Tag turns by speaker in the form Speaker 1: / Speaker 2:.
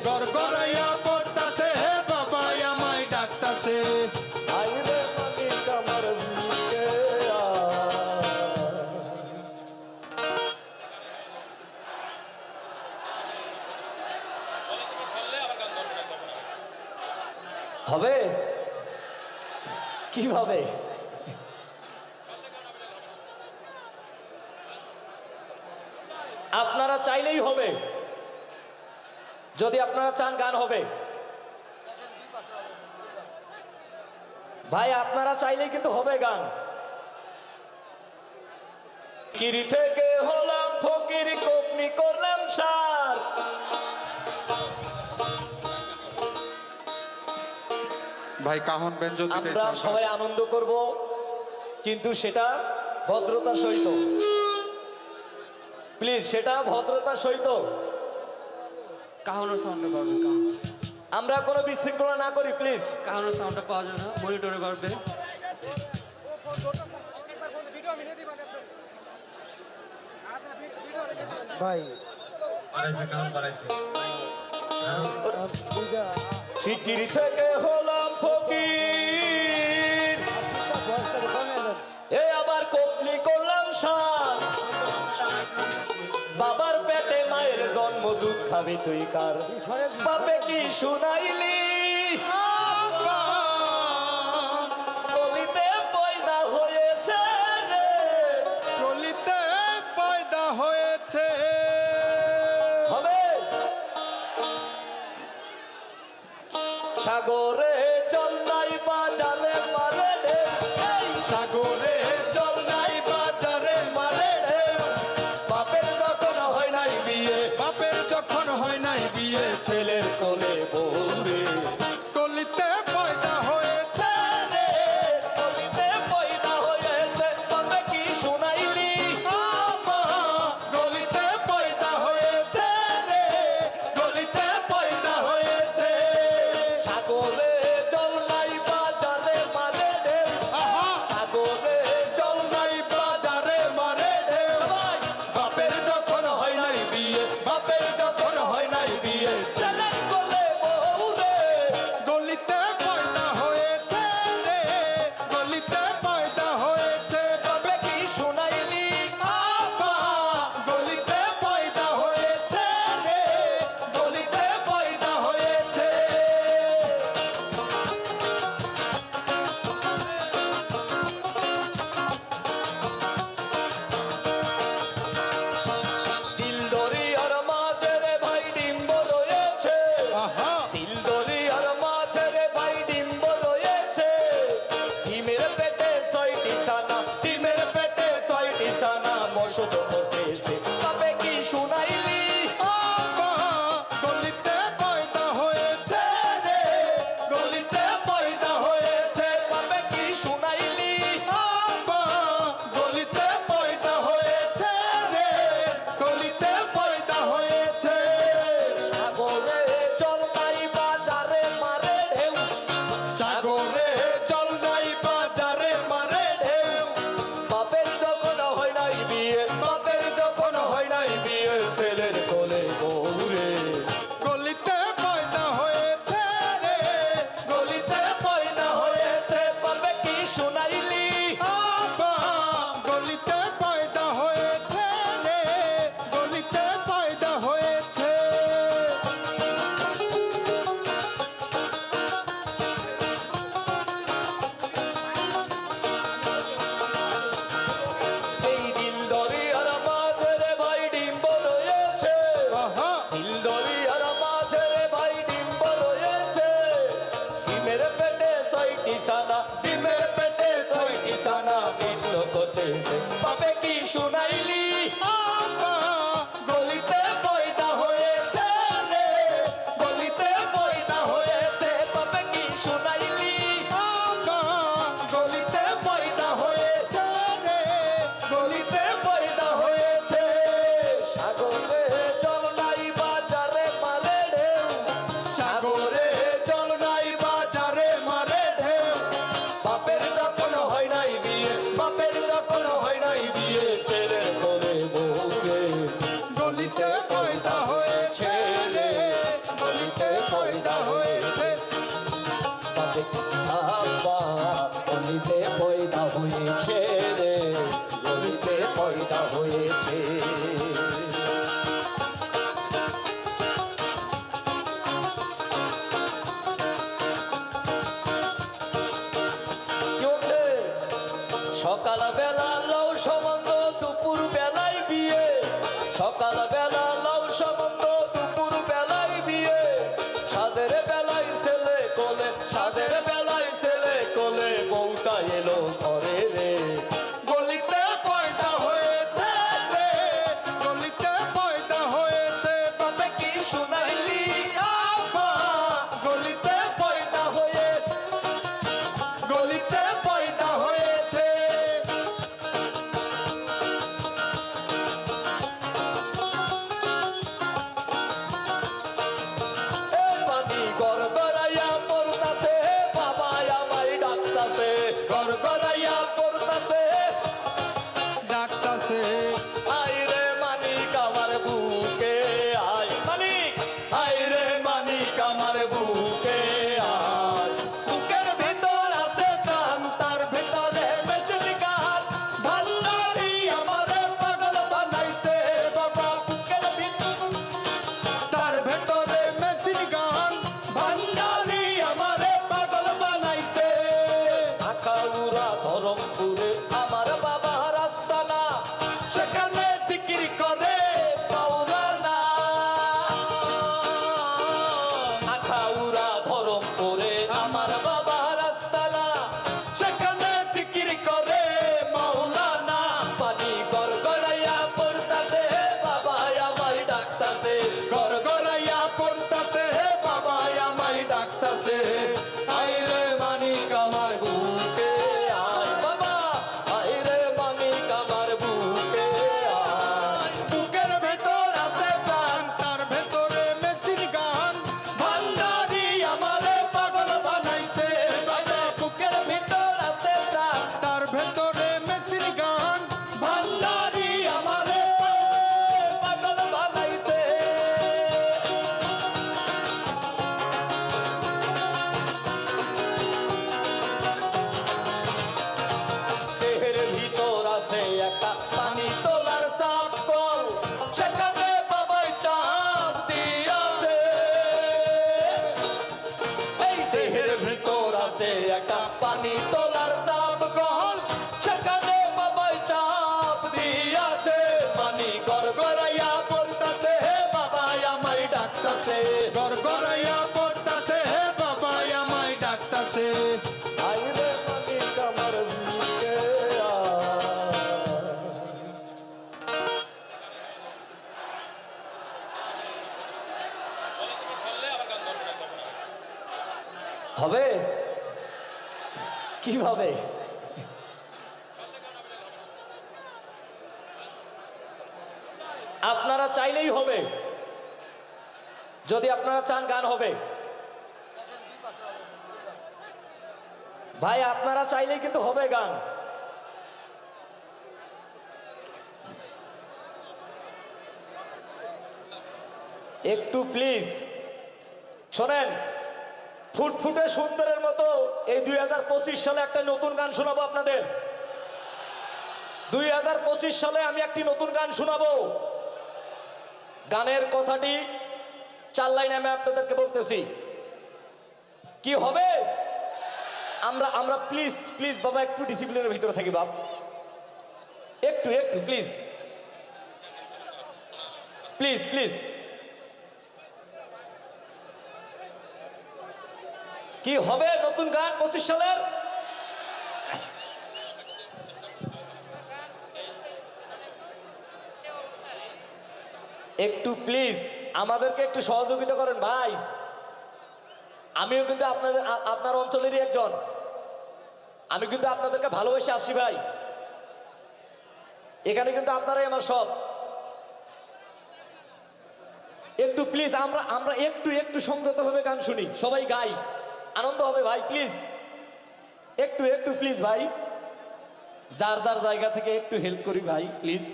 Speaker 1: গড়গড়াইয়া পড়তাছে বাবা আমায় ডাকতাছে
Speaker 2: হবে? কীভাবে? আপনারা চাইলেই হবে। যদি আপনারা চান গান হবে। ভাই আপনারা চাইলেই কিন্তু হবে গান। কিরি থেকে হলাম ফকির কপনি করলাম সার।
Speaker 1: ভাই কাহন ব্যঞ্জন
Speaker 2: আমরা সবাই আনন্দ করব কিন্তু সেটা ভদ্রতা সহিত। প্লিজ সেটা ভদ্রতা সহিত।
Speaker 3: কাহানোর সাউন্ডটা পাবে কাহানো।
Speaker 2: আমরা কোনো বিশৃঙ্খলা না করি প্লিজ
Speaker 3: কাহানোর সাউন্ডটা পাওয়া যাবে না মনিটরে পারবে।
Speaker 4: ভাই।
Speaker 2: ফিকির থেকে হলাম খাবি তুই কার? বাপে কি শুনাইলি? শুধু জগতে পাবে কি শোনায় সকাল
Speaker 1: আছে
Speaker 2: একটা
Speaker 1: পানি তোলার সাপ কল সেখানে বাবাই চাপ দিয়াছে পানি গড়গড়াইয়া পড়তাছে, হে বাবা আমায় ডাকতাছে। গড়গড়াইয়া পড়তাছে, হে বাবা আমায় ডাকতাছে।
Speaker 2: আইরে মানিক আমার বুকে। হবে? কীভাবে আপনারা চাইলেই হবে। যদি আপনারা চান, গান হবে। ভাই, আপনারা চাইলেই কিন্তু হবে গান। একটু প্লিজ শোনেন ফুটফুটে সুন্দরের মতো এই দুই হাজার পঁচিশ সালে একটা নতুন গান শোনাবো আপনাদের। দুই হাজার পঁচিশ সালে আমি একটি নতুন গান শোনাবো। গানের কথাটি চার লাইনে আমি আপনাদেরকে বলতেছি। কি হবে? আমরা আমরা প্লিজ প্লিজ বাবা, একটু ডিসিপ্লিনের ভিতরে থাকি বাপ। একটু একটু প্লিজ প্লিজ প্লিজ কি হবে নতুন গান পঁচিশ সালের? একটু প্লিজ আমাদেরকে একটু সহযোগিতা করেন ভাই। আমিও কিন্তু আপনাদের আপনার অঞ্চলেরই একজন। আমি কিন্তু আপনাদেরকে ভালোবেসে আসছি ভাই। এখানে কিন্তু আপনারাই আমার সব। একটু প্লিজ আমরা আমরা একটু একটু সংযতভাবে গান শুনি, সবাই গাই। আনন্দ হবে ভাই প্লিজ একটু একটু প্লিজ ভাই। যার যার জায়গা থেকে একটু হেল্প করি ভাই প্লিজ